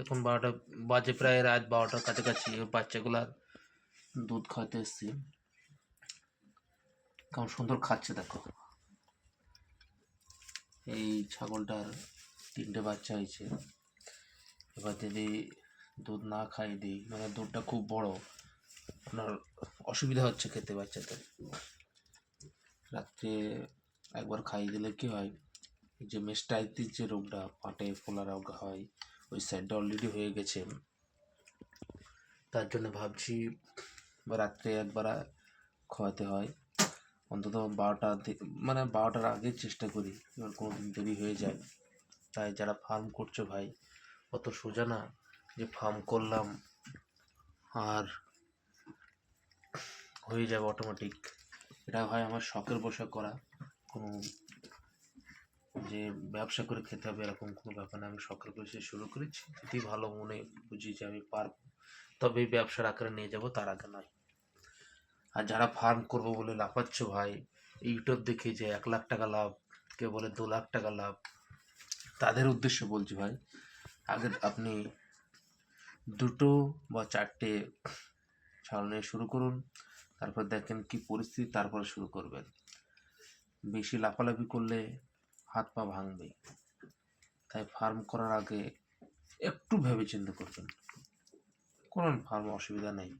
এখন বারোটা বাজে প্রায় রাত বারোটার কাছাকাছি ওই বাচ্চাগুলার দুধ খাওয়াতে এসছি। কেমন সুন্দর খাচ্ছে দেখো। এই ছাগলটার তিনটে বাচ্চা হয়েছে। এবার যদি দুধ না খাই দিই মানে দুধটা খুব বড়, আপনার অসুবিধা হচ্ছে খেতে বাচ্চাদের রাত্রে একবার খাইয়ে দিলে কি হয় যে মেস্টাইতিস যে রোগটা, পাটে ফোলা রোগ হয় ওই সাইডটা অলরেডি হয়ে গেছে। তার জন্য ভাবছি রাত্রে একবার খাওয়াতে হয়। অন্তত বারোটা মানে বারোটার আগে চেষ্টা করি, এবার কোনো দিন দেরি হয়ে যায়। তাই যারা ফার্ম করছ ভাই, অত সোজা না যে ফার্ম করলাম আর হয়ে যাবে অটোমেটিক এটা হয় আমার শখের বসে করা। কোনো যে ব্যবসা করে খেতে হবে এরকম কোনো ব্যাপার না। আমি শখের বসে শুরু করেছি। যদি ভালো মনে বুঝি যে আমি পারব, তবে এই ব্যবসার আকারে নিয়ে যাব, তার আগে নয়। আর যারা ফার্ম করব বলে লাফাচ্ছ ভাই, ইউটিউব দেখে যে এক লাখ টাকা লাভ কে বলে দু লাখ টাকা লাভ, তাদের উদ্দেশ্যে বলছি ভাই, আগে আপনি দুটো বা চারটে ছাগল নিয়ে শুরু করুন, তারপর দেখেন কি পরিস্থিতি, তারপরে শুরু করবেন। বেশি লাফালাফি করলে হাত পা ভাঙবে। তাই ফার্ম করার আগে একটু ভেবে চিন্তা করবেন করুন ফার্ম অসুবিধা নেই।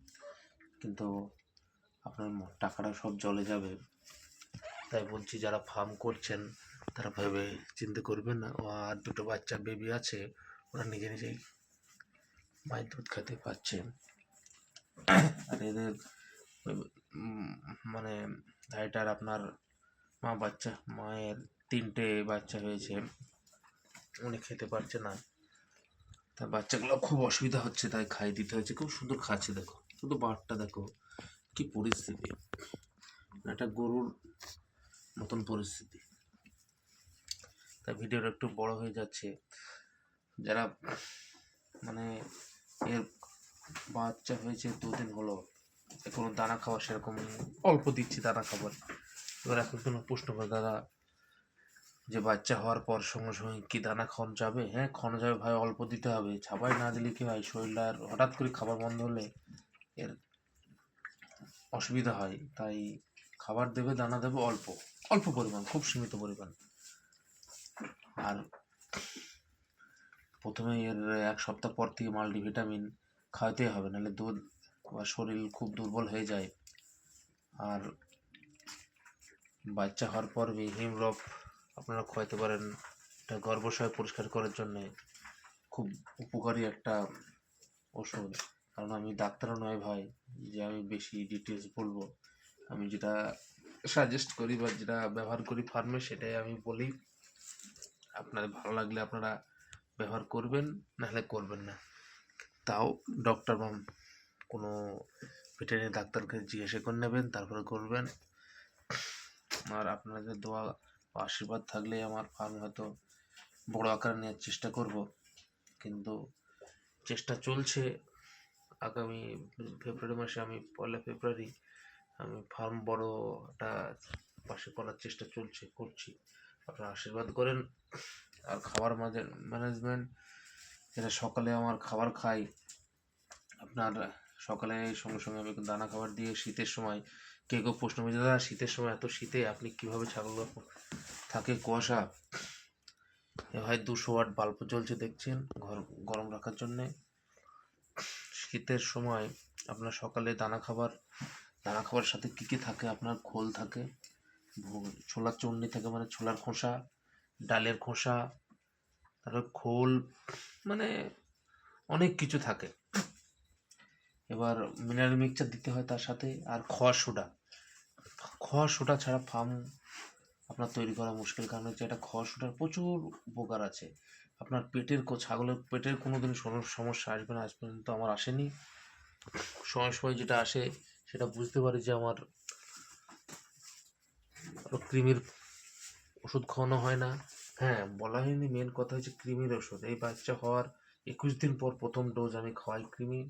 কিন্তু আপনার টাকাটা সব জলে যাবে। তাই বলছি, যারা ফার্ম করছেন, তারা ভেবে চিন্তা করবেন না। আর দুটো বাচ্চা বেবি আছে, ওরা নিজে নিজেই মায়ের দুধ খেতে পাচ্ছে আর এদের মানে এটার আপনার মা বাচ্চা, মায়ের তিনটে বাচ্চা হয়েছে উনি খেতে পারছে না। তা বাচ্চাগুলো খুব অসুবিধা হচ্ছে, তাই খাই দিতে হচ্ছে খুব সুন্দর খাচ্ছে দেখো, শুধু বাটটা দেখো, কি পরিস্থিতি। একটা গরুর মতন পরিস্থিতি। তাই ভিডিওটা একটু বড় হয়ে যাচ্ছে। যারা মানে এর বাচ্চা হয়েছে দুদিন হলো কোনো দানা খাওয়া সেরকম অল্প দিচ্ছি দানা খাবার। এবার এখন কোনো প্রশ্ন করে দাদা যে বাচ্চা হওয়ার পর সঙ্গে সঙ্গে কি দানা খাওয়ানো যাবে? হ্যাঁ খাওয়ানো যাবে ভাই, অল্প দিতে হবে। ছাপাই না দিলে কি হয় শরীরটা হঠাৎ করে খাবার বন্ধ হলে এর অসুবিধা হয়। তাই খাবার দেবে, দানা দেবে অল্প অল্প পরিমাণ, খুব সীমিত পরিমাণ। আর প্রথমে এর এক সপ্তাহ পর থেকে মাল্টিভিটামিন খাওয়াতে হবে, নাহলে দুধ বা শরীর খুব দুর্বল হয়ে যায়। আর বাচ্চা হওয়ার পর এই হিমরপ আপনারা খাওয়াতে পারেন এটা গর্ভাশয় পরিষ্কার করার জন্যে খুব উপকারী একটা ওষুধ কারণ আমি ডাক্তারও নয় ভাই, যে আমি বেশি ডিটেলস বলব। আমি যেটা সাজেস্ট করি বা যেটা ব্যবহার করি ফার্মে সেটাই আমি বলি। আপনাদের ভালো লাগলে আপনারা ব্যবহার করবেন, নাহলে করবেন না। তাও ডক্টর বা কোনো ভেটেরিনারি ডাক্তারকে জিজ্ঞাসা করে নেবেন, তারপরে করবেন। আর আপনাদের দোয়া আশীর্বাদ থাকলে আমার ফার্ম হয়তো বড় আকারে নেওয়ার চেষ্টা করব। কিন্তু চেষ্টা চলছে। আগামী ফেব্রুয়ারি মাসে আমি, পয়লা ফেব্রুয়ারি আমি ফার্ম বড় একটা পাশে করার চেষ্টা চলছে, করছি। আপনারা আশীর্বাদ করেন। আর খাবার ম্যানেজমেন্ট যেটা সকালে আমার খাবার খাই আপনার সকালে সঙ্গে সঙ্গে আমি দানা খাবার দিয়ে শীতের সময় কে কেউ প্রশ্ন করছে, দাদা, শীতের সময় এত শীতে আপনি কীভাবে ছাগল থাকে কুয়াশা। ভাই দুশো ওয়াট বাল্ব জ্বলছে, দেখছেন? ঘর, গরম রাখার জন্যে। শীতের সময় আপনার সকালে দানা খাবার দানা খাবার সাথে কী কী থাকে? আপনার খোল থাকে ছোলার চুন্নি থাকে মানে ছোলার খোসা, ডালের খোসা, তারপর খোল মানে অনেক কিছু থাকে। এবার মিনারেল মিক্সচার দিতে হয় তার সাথে, আর খোয়া সোডা। খোয়া সোডা ছাড়া ফার্ম আপনার তৈরি করা মুশকিল, কারণ হচ্ছে এটা খোয়া সোডার প্রচুর উপকার আছে। আপনার পেটের ছাগলের পেটের কোনো দিন সমস্যা আসবে না, আজ পর্যন্ত আমার আসেনি। সময় সময় যেটা আসে, সেটা বুঝতে পারি যে আমার কৃমির ওষুধ খাওয়ানো হয় না। হ্যাঁ বলা হয়নি মেন কথা হচ্ছে কৃমির ওষুধ। এই বাচ্চা হওয়ার একুশ দিন পর প্রথম ডোজ আমি খাওয়াই কৃমি।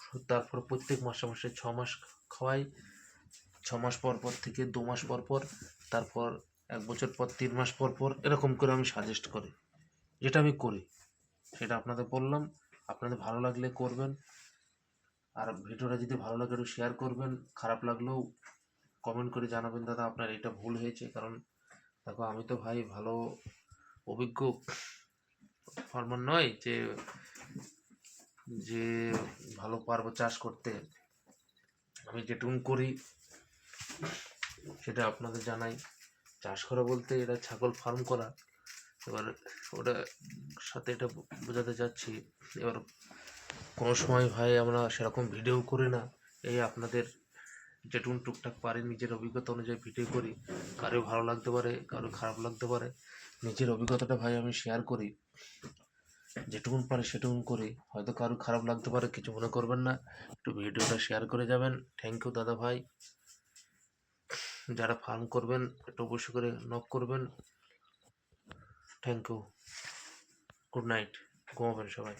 ওষুধ তারপর প্রত্যেক মাসে মাসে ছ মাস খাওয়াই। ছ মাস পর পর থেকে দু মাস পর পর, তারপর এক বছর পর তিন মাস পর পর এরকম করে আমি সাজেস্ট করি। যেটা আমি করি, সেটা আপনাদের বললাম। আপনাদের ভালো লাগলে করবেন। আর ভিডিওটা যদি ভালো লাগে একটু শেয়ার করবেন। খারাপ লাগলেও কমেন্ট করে জানাবেন, দাদা, আপনার এটা ভুল হয়েছে। কারণ দেখো, আমি তো ভাই ভালো, অভিজ্ঞ ফার্মার নয় যে যে ভালো পারব চাষ করতে। আমি যেটুকু করি সেটা আপনাদের জানাই। চাষ করা বলতে এটা ছাগল ফার্ম করা। এবার ওটা সাথে এটা বোঝাতে চাচ্ছি, এবার কোনো সময় ভাই আমরা সেরকম ভিডিও করি না। এই আপনাদের যেটুকুন টুকটাক পারি, নিজের অভিজ্ঞতা অনুযায়ী ভিডিও করি। কারও ভালো লাগতে পারে, কারও খারাপ লাগতে পারে। নিজের অভিজ্ঞতাটা ভাই আমি শেয়ার করি। যেটুকুন পারি সেটুকুন করি। হয়তো কারও খারাপ লাগতে পারে, কিছু মনে করবেন না। একটু ভিডিওটা শেয়ার করে যাবেন। থ্যাংক ইউ দাদা ভাই। যারা ফার্ম করবেন একটু অবশ্যই করে নক করবেন। থ্যাংক ইউ গুড নাইট ঘুমাবেন সবাই।